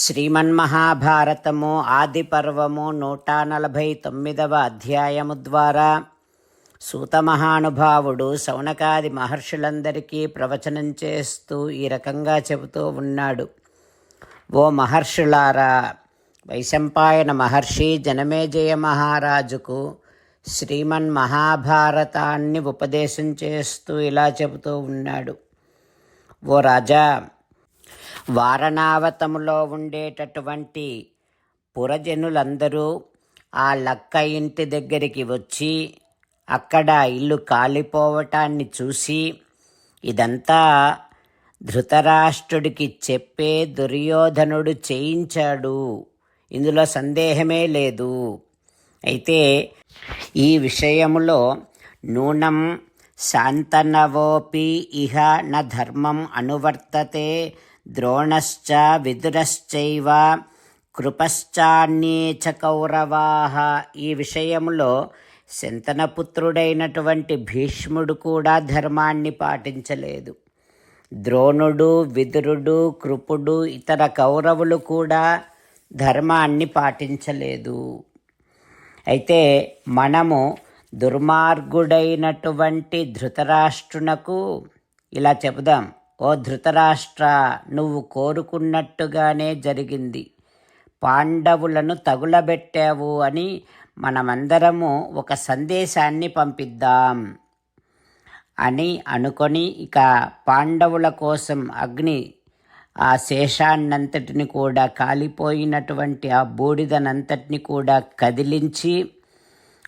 శ్రీమన్మహాభారతము ఆది పర్వము నూట నలభై తొమ్మిదవ అధ్యాయము ద్వారా సూతమహానుభావుడు శౌనకాది మహర్షులందరికీ ప్రవచనం చేస్తూ ఈ రకంగా చెబుతూ ఉన్నాడు. ఓ మహర్షులారా వైశంపాయన మహర్షి జనమేజయ మహారాజుకు శ్రీమన్ మహాభారతాన్ని ఉపదేశం చేస్తూ ఇలా చెబుతూ ఉన్నాడు. ఓ రాజా వారణావతములో ఉండేటటువంటి పురజనులందరూ ఆ లక్క ఇంటి దగ్గరికి వచ్చి అక్కడ ఇల్లు కాలిపోవటాన్ని చూసి ఇదంతా ధృతరాష్ట్రుడికి చెప్పే దుర్యోధనుడు చేయించాడు. ఇందులో సందేహమే లేదు. అయితే ఈ విషయములో నూనం శాంతనవోపి ఇహ న ధర్మం అనువర్తతే ద్రోణశ్చ విదురశ్చైవ కృపశ్చాన్యే చ కౌరవాహ ఈ విషయంలో శంతనపుత్రుడైనటువంటి భీష్ముడు కూడా ధర్మాన్ని పాటించలేదు. ద్రోణుడు విదురుడు కృపుడు ఇతర కౌరవులు కూడా ధర్మాన్ని పాటించలేదు. అయితే మనము దుర్మార్గుడైనటువంటి ధృతరాష్ట్రునకు ఇలా చెబుదాం. ఓ ధృతరాష్ట్ర నువ్వు కోరుకున్నట్టుగానే జరిగింది. పాండవులను తగులబెట్టావు అని మనమందరము ఒక సందేశాన్ని పంపిద్దాం అని అనుకొని ఇక పాండవుల కోసం అగ్ని ఆ శేషాన్నంతటిని కూడా కాలిపోయినటువంటి ఆ బూడిదనంతటిని కూడా కదిలించి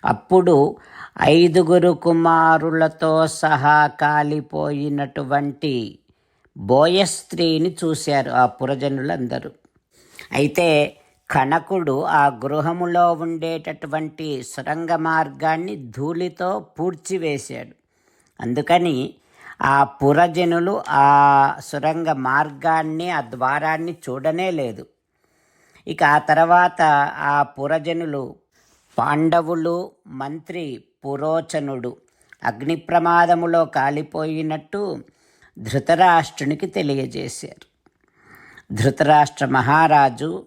అప్పుడు ఐదుగురు కుమారులతో సహా కాలిపోయినటువంటి బోయస్త్రీని చూశారు ఆ పురజనులందరూ. అయితే కనకుడు ఆ గృహములో ఉండేటటువంటి సొరంగ మార్గాన్ని ధూళితో పూడ్చివేశాడు. అందుకని ఆ పురజనులు ఆ సొరంగ మార్గాన్ని ఆ ద్వారాన్ని చూడనే లేదు. ఇక ఆ తర్వాత ఆ పురజనులు పాండవులు మంత్రి పురోచనుడు అగ్ని ప్రమాదములో కాలిపోయినట్టు ధృతరాష్ట్రునికి తెలియజేశారు. ధృతరాష్ట్ర మహారాజు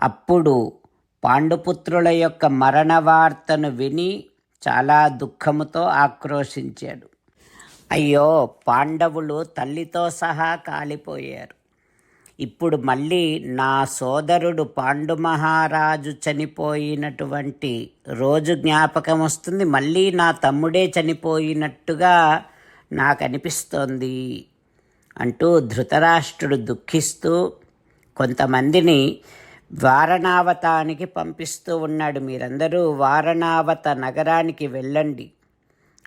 అప్పుడు పాండుపుత్రుల యొక్క మరణ వార్తను విని చాలా దుఃఖముతో ఆక్రోశించాడు. అయ్యో పాండవులు తల్లితో సహా కాలిపోయారు. ఇప్పుడు మళ్ళీ నా సోదరుడు పాండు మహారాజు చనిపోయినటువంటి రోజు జ్ఞాపకం వస్తుంది. మళ్ళీ నా తమ్ముడే చనిపోయినట్టుగా నాకు అనిపిస్తోంది అంటూ ధృతరాష్ట్రుడు దుఃఖిస్తూ కొంతమందిని వారణావతానికి పంపిస్తూ ఉన్నాడు మీరందరూ వారణావత నగరానికి వెళ్ళండి.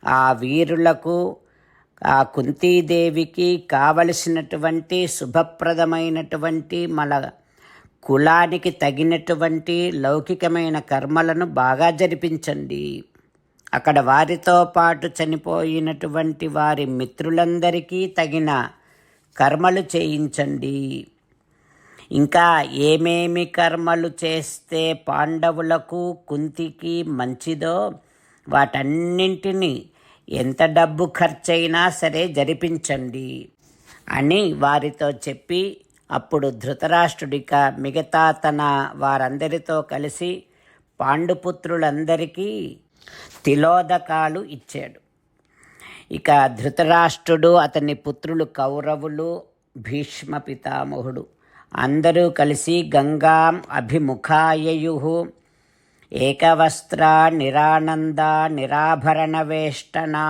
ఆ వీరులకు ఆ కుంతీదేవికి కావలసినటువంటి శుభప్రదమైనటువంటి మన కులానికి తగినటువంటి లౌకికమైన కర్మలను బాగా జరిపించండి. అక్కడ వారితో పాటు చనిపోయినటువంటి వారి మిత్రులందరికీ తగిన కర్మలు చేయించండి. ఇంకా ఏమేమి కర్మలు చేస్తే పాండవులకు కుంతికి మంచిదో వాటన్నింటినీ ఎంత డబ్బు ఖర్చయినా సరే జరిపించండి అని వారితో చెప్పి అప్పుడు ధృతరాష్ట్రుడిక మిగతా తన వారందరితో కలిసి పాండుపుత్రులందరికీ తిలోదకాలు ఇచ్చాడు. ఇక ధృతరాష్ట్రుడు అతని పుత్రులు కౌరవులు భీష్మ పితామహుడు. అందరూ కలిసి గంగాం అభిముఖాయయు ఏకవస్త్ర నిరానంద నిరాభరణవేష్టనా.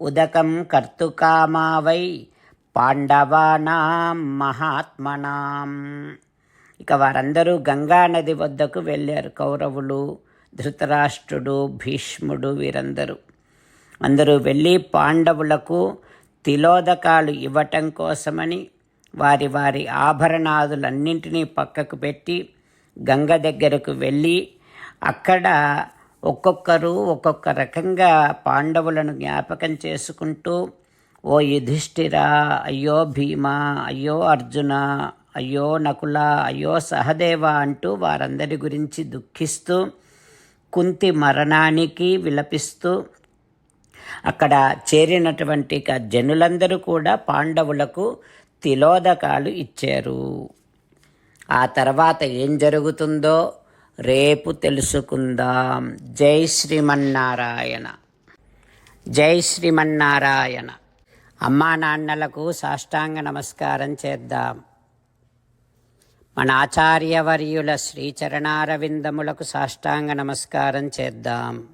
ఉదకం కర్తుకామా వై పాండవానాం మహాత్మనాం. ఇక వారందరూ గంగా నది వద్దకు వెళ్ళారు కౌరవులు ధృతరాష్ట్రుడు భీష్ముడు వీరందరూ. అందరూ వెళ్ళి పాండవులకు తిలోదకాలు ఇవ్వటం కోసమని వారి వారి ఆభరణాదులన్నింటినీ పక్కకు పెట్టి గంగ దగ్గరకు వెళ్ళి అక్కడ ఒక్కొక్కరు ఒక్కొక్క రకంగా పాండవులను జ్ఞాపకం చేసుకుంటూ ఓ యుధిష్ఠిరా అయ్యో భీమా అయ్యో అర్జున అయ్యో నకుల అయ్యో సహదేవ అంటూ వారందరి గురించి దుఃఖిస్తూ కుంతి మరణానికి విలపిస్తూ అక్కడ చేరినటువంటి క- జనులందరూ కూడా పాండవులకు తిలోదకాలు ఇచ్చారు. ఆ తర్వాత ఏం జరుగుతుందో రేపు తెలుసుకుందాం. జై శ్రీమన్నారాయణ. జై శ్రీమన్నారాయణ. అమ్మా నాన్నలకు సాష్టాంగ నమస్కారం చేద్దాం. మన ఆచార్యవర్యుల శ్రీచరణారవిందములకు సాష్టాంగ నమస్కారం చేద్దాం.